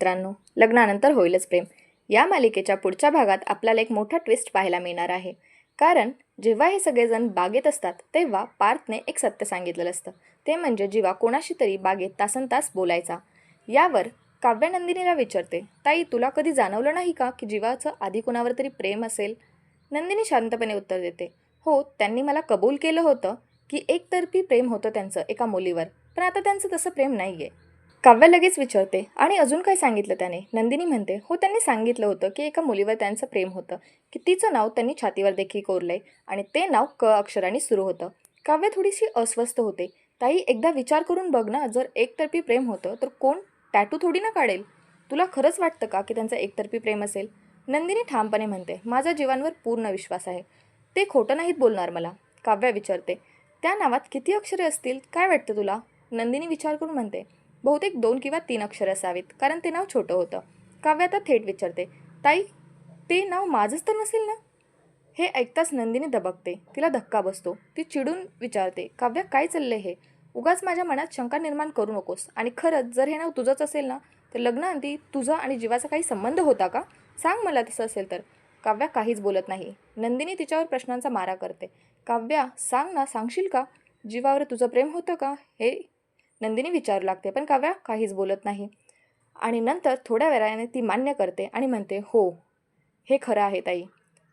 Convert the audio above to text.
मित्रांनो लग्नानंतर होईलच प्रेम. या मालिकेच्या पुढच्या भागात आपल्याला एक मोठा ट्विस्ट पाहायला मिळणार आहे. कारण जेव्हा हे सगळेजण बागेत असतात तेव्हा पार्थने एक सत्य सांगितलेलं असतं. ते म्हणजे जीवा कोणाशी तरी बागेत तासन तास बोलायचा. यावर काव्यानंदिनीला विचारते ताई तुला कधी जाणवलं नाही का की जीवाचं आधी कोणावर तरी प्रेम असेल? नंदिनी शांतपणे उत्तर देते हो त्यांनी मला कबूल केलं होतं की एकतर्फी प्रेम होतं त्यांचं एका मुलीवर. पण आता त्यांचं तसं प्रेम नाही आहे काव्य लगेच विचारते आणि अजून काय सांगितलं त्याने? नंदिनी म्हणते हो त्यांनी सांगितलं होतं की एका मुलीवर त्यांचं प्रेम होतं की तिचं नाव त्यांनी छातीवर देखील कोरलंय आणि ते नाव क अक्षराने सुरू होतं. काव्य थोडीशी अस्वस्थ होते. ताई एकदा विचार करून बघ ना जर एकतर्फी प्रेम होतं तर कोण टॅटू थोडी ना काढेल? तुला खरंच वाटतं का की त्यांचं एकतर्फी प्रेम असेल? नंदिनी ठामपणे म्हणते माझा जीवांवर पूर्ण विश्वास आहे. ते खोटं नाहीत बोलणार मला. काव्या विचारते त्या नावात किती अक्षरे असतील? काय वाटतं तुला? नंदिनी विचार करून म्हणते बहुतेक दोन किंवा तीन अक्षरं असावीत कारण ते नाव छोटं होतं. काव्य आता थेट विचारते ताई ते नाव माझंच तर नसेल ना? हे ऐकताच नंदिनी दबकते तिला धक्का बसतो ती चिडून विचारते काव्य काय चाललंय हे? उगाच माझ्या मनात शंका निर्माण करू नकोस. आणि खरंच जर हे नाव तुझंच असेल ना तर लग्नाआधी तुझा आणि जीवाचा काही संबंध होता का? सांग मला तसं असेल तर. काव्या काहीच बोलत नाही. नंदिनी तिच्यावर प्रश्नांचा मारा करते. काव्या सांग ना सांगशील का? जीवावर तुझं प्रेम होतं का? हे नंदिनी विचारू लागते पण काव्या काहीच बोलत नाही. आणि नंतर थोड्या वेळाने ती मान्य करते आणि म्हणते हो हे खरं आहे ताई.